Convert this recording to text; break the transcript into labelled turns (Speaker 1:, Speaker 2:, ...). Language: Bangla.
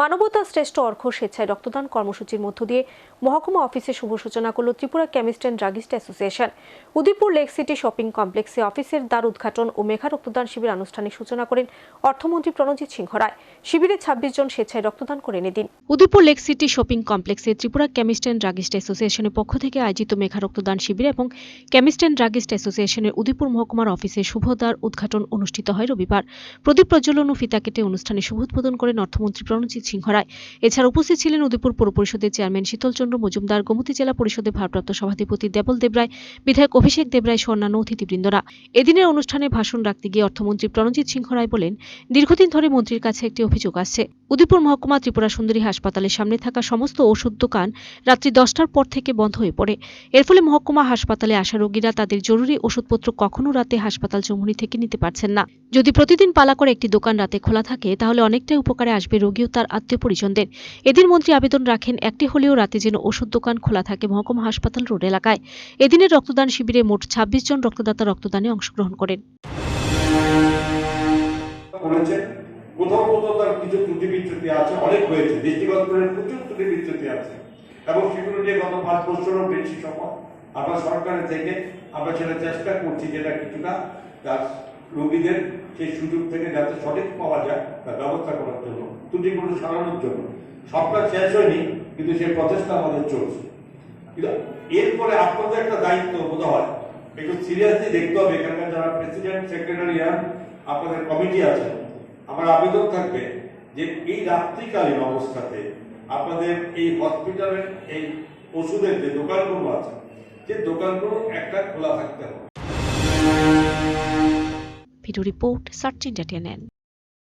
Speaker 1: মানবতা শ্রেষ্ঠ অর্ঘ স্বেচ্ছায় রক্তদান কর্মসূচির মধ্য দিয়ে মহকুমা অফিসে শুভ সূচনা করল Tripura chemist and druggist association. Udaipur lake city shopping কমপ্লেক্সে অফিসের দ্বার উদ্ঘাটন ও মেঘা রক্তদান শিবির আনুষ্ঠানিক সূচনা করেন অর্থমন্ত্রী প্রণজিৎ সিংহ রায়। শিবিরে ছাব্বিশ জন স্বেচ্ছায় রক্তদান করেন এদিন উদয়পুর লেক সিটি শপিং কমপ্লেক্সে ত্রিপুরা কেমিস্ট অ্যান্ড ড্রাগিস্ট অ্যাসোসিয়েশনের পক্ষ থেকে আয়োজিত মেঘা রক্তদান শিবির এবং কেমিস্ট অ্যান্ড ড্রাগিস্ট অ্যাসোসিয়েশনের উদয়পুর মহকুমার অফিসে শুভদ্বার উদ্ঘাটন অনুষ্ঠিত হয় রবিবার। প্রদীপ প্রজ্বলন ও ফিতা কেটে অনুষ্ঠানে শুভ উদ্বোধন করেন অর্থমন্ত্রী প্রণজিৎ সিংহ রায় এছাড়া উপস্থিত ছিলেন উদয়পুর পৌর পরিষদের চেয়ারম্যান শীতলচন্দ্র মজুমদার, গোমতী জেলা পরিষদের ভারপ্রাপ্ত সভাধিপতি দেবল দেবরায়, বিধায়ক অভিষেক দেবরায় সহ অন্যান্য অতিথিবৃন্দরা। এদিনের অনুষ্ঠানে ভাষণ রাখতে গিয়ে অর্থমন্ত্রী প্রণজিৎ সিংহ রায় বলেন, দীর্ঘদিন ধরে মন্ত্রীর কাছে একটি অভিযোগ আসছে। উদয়পুর মহকুমা ত্রিপুরা সুন্দরী হাসপাতালের সামনে থাকা সমস্ত ওষুধ দোকান রাত্রি দশটার পর থেকে বন্ধ হয়ে পড়ে। এর ফলে মহকুমা হাসপাতালে আসা রোগীরা তাদের জরুরি ওষুধপত্র কখনো রাতে হাসপাতাল চৌমুহনী থেকে নিতে পারছেন না। যদি প্রতিদিন পালা করে একটি দোকান রাতে খোলা থাকে, তাহলে অনেকটাই উপকারে আসবে রোগী তার আত্মীয় পরিজনদের এদিন মন্ত্রী আবেদন রাখেন, একটি হলেও রাতে যেন ওষুধ দোকান খোলা থাকে মহকুমা হাসপাতাল রোড এলাকায়। এদিনের রক্তদান শিবিরে মোট ছাব্বিশ জন রক্তদাতা রক্তদানে অংশগ্রহণ করেন।
Speaker 2: তার এবং সেগুলো নিয়ে গত পাঁচ বছরও বেশি সময় আমরা সরকারের থেকে আমরা সেটা চেষ্টা করছি যেটা কিছুটা, তার রোগীদের সেই সুযোগ থেকে যাতে সঠিক পাওয়া যায়, তার ব্যবস্থা করার জন্য ত্রুটিগুলো সারানোর জন্য। সবটা শেষ হয়নি, কিন্তু সেই প্রচেষ্টা আমাদের চলছে। কিন্তু এরপরে আপনাদের একটা দায়িত্ব বোধ হয় একটু সিরিয়াসলি দেখতে হবে। এখানকার যারা প্রেসিডেন্ট সেক্রেটারি আপনাদের কমিটি আছে। আমার আবেদন থাকবে যে এই রাত্রিকালীন অবস্থাতে আপনাদের এই হসপিটালের এই ওষুধের যে দোকানগুলো আছে যে দোকানগুলো একটা খোলা থাকতে হবে।
Speaker 1: Video report search India